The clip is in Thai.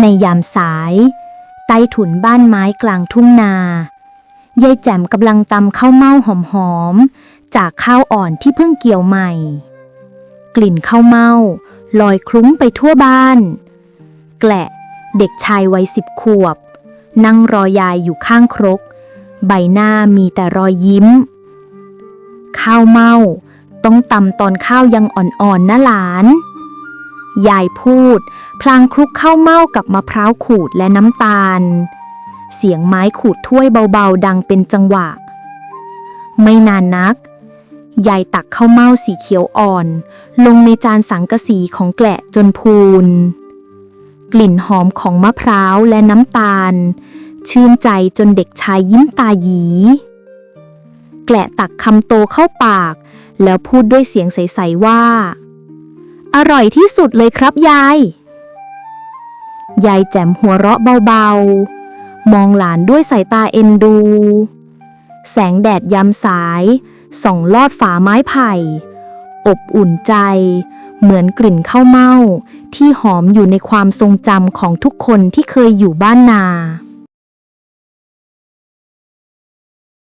ในยามสาย ใต้ถุนบ้านไม้กลางทุ่งนายายแจ่มกำลังตำข้าวเม่าหอมๆ จากข้าวอ่อนที่เพิ่งเกี่ยวใหม่ กลิ่นข้าวเม่าลอยคลุ้งไปทั่วบ้าน แกละเด็กชายวัยสิบขวบ นั่งรอยายอยู่ข้างครก ใบหน้ามีแต่รอยยิ้ม ข้าวเม่าต้องตำตอนข้าวยังอ่อนๆนะหลาน ยายพูด พลางคลุกข้าวเม่ากับมะพร้าวขูดและน้ำตาล เสียงไม้ขูดถ้วยเบาๆ ดังเป็นจังหวะ ไม่นานนัก ยายตักข้าวเม่าสีเขียวอ่อน ลงในจานสังกะสีของแกละจนพูน กลิ่นหอมของมะพร้าวและน้ำตาล ชื่นใจจนเด็กชายยิ้มตาหยีแกละตักคำโตเข้าปาก แล้วพูดด้วยเสียงใส ๆ ว่า อร่อยที่สุดเลยครับยาย ยายแจ่มหัวเราะเบาๆ มองหลานด้วยสายตาเอ็นดู แสงแดดยามสายส่องลอดฝาไม้ไผ่ อบอุ่นใจ เหมือนกลิ่นข้าวเม่าที่หอมอยู่ในความทรงจำของทุกคนที่เคยอยู่บ้านนา